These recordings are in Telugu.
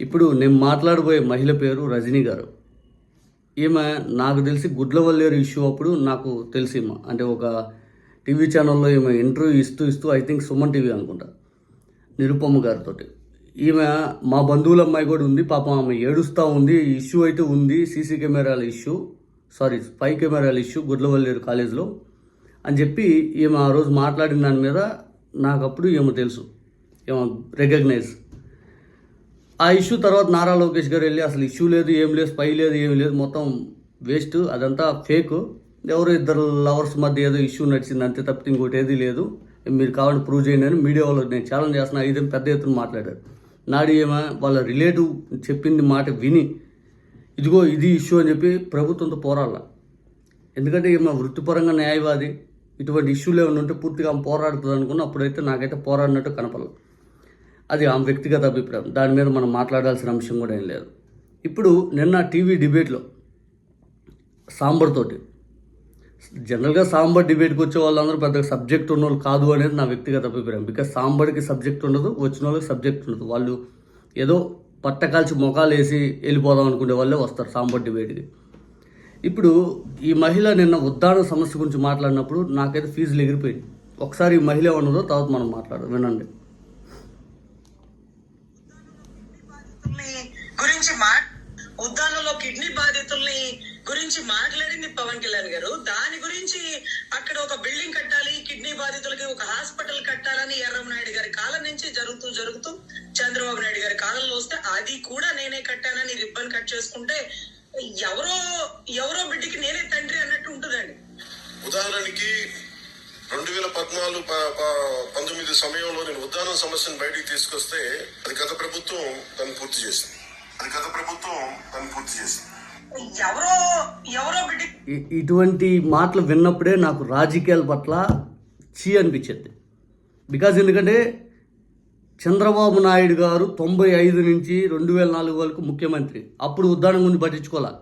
ఇప్పుడు నేను మాట్లాడబోయే మహిళ పేరు రజనీ గారు. ఈమె నాకు తెలిసి గుడ్లవల్లేరు ఇష్యూ అప్పుడు నాకు తెలిసి అంటే ఒక టీవీ ఛానల్లో ఈమె ఇంటర్వ్యూ ఇస్తూ ఇస్తూ ఐ థింక్ సుమన్ టీవీ అనుకుంటా నిరుపమ్మ గారితో ఈమె మా బంధువుల అమ్మాయి కూడా ఉంది పాపం ఆమె ఏడుస్తూ ఉంది ఇష్యూ అయితే ఉంది సీసీ కెమెరాల ఇష్యూ సారీ స్పై కెమెరాల ఇష్యూ గుడ్లవల్లేరు కాలేజ్లో అని చెప్పి ఈమె ఆ రోజు మాట్లాడిన దాని మీద నాకు అప్పుడు ఈమె తెలుసు ఈమె రికగ్నైజ్ ఆ ఇష్యూ తర్వాత నారా లోకేష్ గారు వెళ్ళి అసలు ఇష్యూ లేదు ఏం లేదు స్పై లేదు ఏం లేదు మొత్తం వేస్ట్ అదంతా ఫేక్ ఎవరో ఇద్దరు లవర్స్ మధ్య ఏదో ఇష్యూ నడిచింది అంతే తప్పితే ఇంకోటి ఏది లేదు. మీరు కావాలని ప్రూవ్ చేయండి అని మీడియా వాళ్ళు నేను ఛాలెంజ్ చేస్తున్నా ఇదేం పెద్ద ఎత్తున మాట్లాడారు. నాడు ఏమో వాళ్ళ రిలేటివ్ చెప్పింది మాట విని ఇదిగో ఇది ఇష్యూ అని చెప్పి ప్రభుత్వంతో పోరాడాల. ఎందుకంటే ఈమె వృత్తిపరంగా న్యాయవాది ఇటువంటి ఇష్యూలు ఏమైనా ఉంటే పూర్తిగా పోరాడుతుంది అనుకున్న అప్పుడైతే నాకైతే పోరాడినట్టు కనపడలేదు అది ఆమె వ్యక్తిగత అభిప్రాయం. దాని మీద మనం మాట్లాడాల్సిన అంశం కూడా ఏం లేదు. ఇప్పుడు నిన్న టీవీ డిబేట్లో సాంబార్తోటి జనరల్గా సాంబార్ డిబేట్కి వచ్చే వాళ్ళందరూ పెద్దగా సబ్జెక్ట్ ఉన్న వాళ్ళు కాదు అనేది నా వ్యక్తిగత అభిప్రాయం. బికాజ్ సాంబార్కి సబ్జెక్ట్ ఉండదు వచ్చిన వాళ్ళకి సబ్జెక్ట్ ఉండదు. వాళ్ళు ఏదో పట్టకాల్చి మొఖాలు వేసి వెళ్ళిపోదాం అనుకునే వాళ్ళే వస్తారు సాంబార్ డిబేట్కి. ఇప్పుడు ఈ మహిళ నిన్న ఉద్దాన సమస్య గురించి మాట్లాడినప్పుడు నాకైతే ఫీజులు ఎగిరిపోయింది ఒకసారి ఈ మహిళ ఉన్నదో తర్వాత మనం మాట్లాడదాం. వినండి. బాధితుల్ని గురించి మా ఉద్దానంలో కిడ్నీ బాధితుల్ని గురించి మాట్లాడింది పవన్ కళ్యాణ్ గారు. దాని గురించి అక్కడ ఒక బిల్డింగ్ కట్టాలి కిడ్నీ బాధితులకి ఒక హాస్పిటల్ కట్టాలని ఎర్రమనాయుడు గారి కాలం నుంచి జరుగుతూ జరుగుతూ చంద్రబాబు నాయుడు గారి కాలంలో వస్తే అది కూడా నేనే కట్టానని రిబ్బన్ కట్ చేసుకుంటే ఎవరో ఎవరో బిడ్డకి నేనే తండ్రి అన్నట్టు ఉంటుందండి. ఉదాహరణకి వేల పద్నాలుగు పంతొమ్మిది సమయంలో నేను ఉద్దానం సమస్యను బయటికి తీసుకొస్తే అది గత ప్రభుత్వం దాన్ని పూర్తి చేసింది. అది గత ప్రభుత్వం దాన్ని పూర్తి చేసింది. ఎవరో ఇటువంటి మాటలు విన్నప్పుడే నాకు రాజకీయాల పట్ల చీ అనిపించింది. బికాజ్ ఎందుకంటే చంద్రబాబు నాయుడు గారు తొంభై ఐదు నుంచి రెండు వేల నాలుగు వరకు ముఖ్యమంత్రి. అప్పుడు ఉద్దానం గురించి పట్టించుకోవాలా?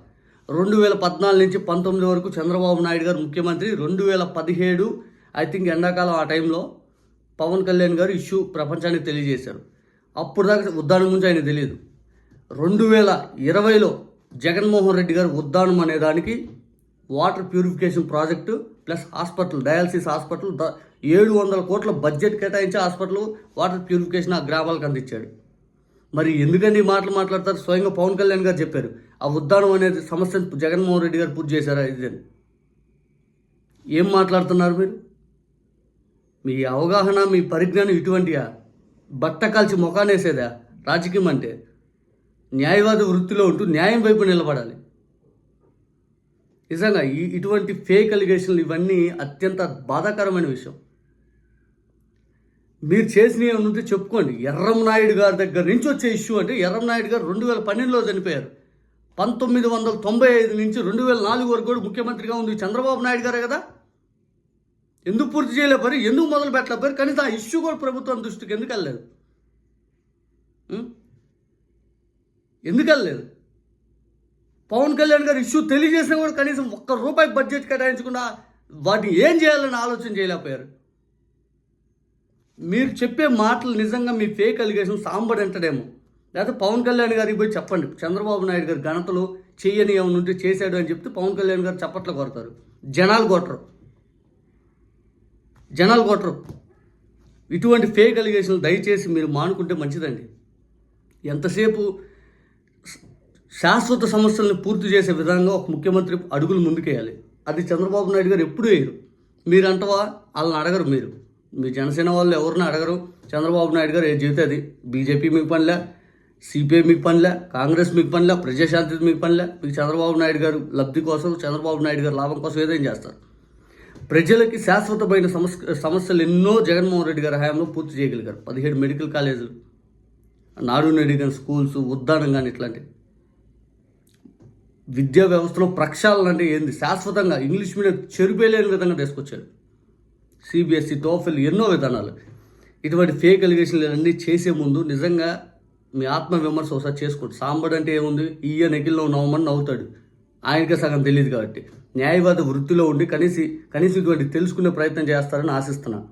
రెండు వేల పద్నాలుగు నుంచి పంతొమ్మిది వరకు చంద్రబాబు నాయుడు గారు ముఖ్యమంత్రి. రెండు వేల పదిహేడు ఐ థింక్ ఎండాకాలం ఆ టైంలో పవన్ కళ్యాణ్ గారు ఇష్యూ ప్రపంచానికి తెలియజేశారు. అప్పుడు దాకా ఉద్దానం గురించి ఆయన తెలియదు. రెండు వేల ఇరవైలో జగన్మోహన్ రెడ్డి గారు ఉద్దానం అనే దానికి water purification project plus hospital dialysis hospital the ఏడు వందల కోట్ల బడ్జెట్ కేటాయించి హాస్పిటల్ వాటర్ ప్యూరిఫికేషన్ ఆ గ్రామాలకు అందించాడు. మరి ఎందుకండి ఈ మాటలు మాట్లాడతారు? స్వయంగా పవన్ కళ్యాణ్ గారు చెప్పారు. ఆ ఉద్దానం అనేది సమస్యను జగన్మోహన్ రెడ్డి గారు పూర్తి చేశారా? ఇది అని ఏం మాట్లాడుతున్నారు మీరు? మీ అవగాహన మీ పరిజ్ఞానం ఇటువంటియా? బట్ట కాల్చి ముఖానేసేదా రాజకీయం అంటే న్యాయవాద వృత్తిలో ఉంటూ న్యాయం వైపు నిలబడాలి. నిజంగా ఈ ఇటువంటి ఫేక్ అలిగేషన్లు ఇవన్నీ అత్యంత బాధాకరమైన విషయం. మీరు చేసిన ఉంటే చెప్పుకోండి. ఎర్రంనాయుడు గారి దగ్గర నుంచి వచ్చే ఇష్యూ అంటే ఎర్రంనాయుడు గారు రెండు వేల పన్నెండులో చనిపోయారు. పంతొమ్మిది వందల తొంభై ఐదు నుంచి రెండు వేల నాలుగు వరకు కూడా ముఖ్యమంత్రిగా ఉంది చంద్రబాబు నాయుడు గారే కదా? ఎందుకు పూర్తి చేయలేపారు ఎందుకు మొదలు పెట్టలేపారు కనీసం ఆ ఇష్యూ కూడా ప్రభుత్వం దృష్టికి ఎందుకు వెళ్ళలేదు? ఎందుకు వెళ్ళలేదు? పవన్ కళ్యాణ్ గారు ఇష్యూ తెలియజేసినా కూడా కనీసం ఒక్క రూపాయి బడ్జెట్ కేటాయించకుండా వాటిని ఏం చేయాలని ఆలోచన చేయలేకపోయారు. మీరు చెప్పే మాటలు నిజంగా మీ ఫేక్ అలిగేషన్ సాంబడి అంటడేమో. లేకపోతే పవన్ కళ్యాణ్ గారికి పోయి చెప్పండి. చంద్రబాబు నాయుడు గారు ఘనతలు చేయని ఏమైనా ఉంటే చేశాడు అని చెప్తే పవన్ కళ్యాణ్ గారు చప్పట్లు కొడతారు. జనాలు కొట్టరు. జనాలు కొట్టరు. ఇటువంటి ఫేక్ అలిగేషన్లు దయచేసి మీరు మానుకుంటే మంచిదండి. ఎంతసేపు శాశ్వత సమస్యలను పూర్తి చేసే విధంగా ఒక ముఖ్యమంత్రి అడుగులు ముందుకేయాలి. అది చంద్రబాబు నాయుడు గారు ఎప్పుడూ వేయరు. మీరు అంటవా వాళ్ళని అడగరు మీరు. మీ జనసేన వాళ్ళు ఎవరిని అడగరు. చంద్రబాబు నాయుడు గారు ఏ జీవితం అది? బీజేపీ మీకు పనిలే సిపిఐ మీకు పనిలే కాంగ్రెస్ మీకు పనిలే ప్రజాశాంతి మీకు పనిలే. మీకు చంద్రబాబు నాయుడు గారు లబ్ధి కోసం చంద్రబాబు నాయుడు గారు లాభం కోసం ఏదైనా చేస్తారు? ప్రజలకి శాశ్వతమైన సమస్య సమస్యలు ఎన్నో జగన్మోహన్ రెడ్డి గారి హయాంలో పూర్తి చేయగలిగారు. పదిహేడు మెడికల్ కాలేజీలు నాడు నేడు కానీ స్కూల్స్ ఉద్దానం కానీ ఇట్లాంటివి. విద్యా వ్యవస్థలో ప్రక్షాళన అంటే ఏంది? శాశ్వతంగా ఇంగ్లీష్ మీడియం చెరిపేయలేని విధంగా తీసుకొచ్చాడు సిబిఎస్ఈ టోఫెల్ ఎన్నో విధానాలు. ఇటువంటి ఫేక్ అలిగేషన్లు అన్నీ చేసే ముందు నిజంగా మీ ఆత్మవిమర్శ ఒకసారి చేసుకోండి. సాంబడు అంటే ఏముంది? ఈయ నెగిల్లో నవ్వమని నవ్వుతాడు. ఆయనకే సగం తెలియదు కాబట్టి న్యాయవాద వృత్తిలో ఉండి కనీసి కనీసం ఇటువంటి తెలుసుకునే ప్రయత్నం చేస్తారని ఆశిస్తున్నాను.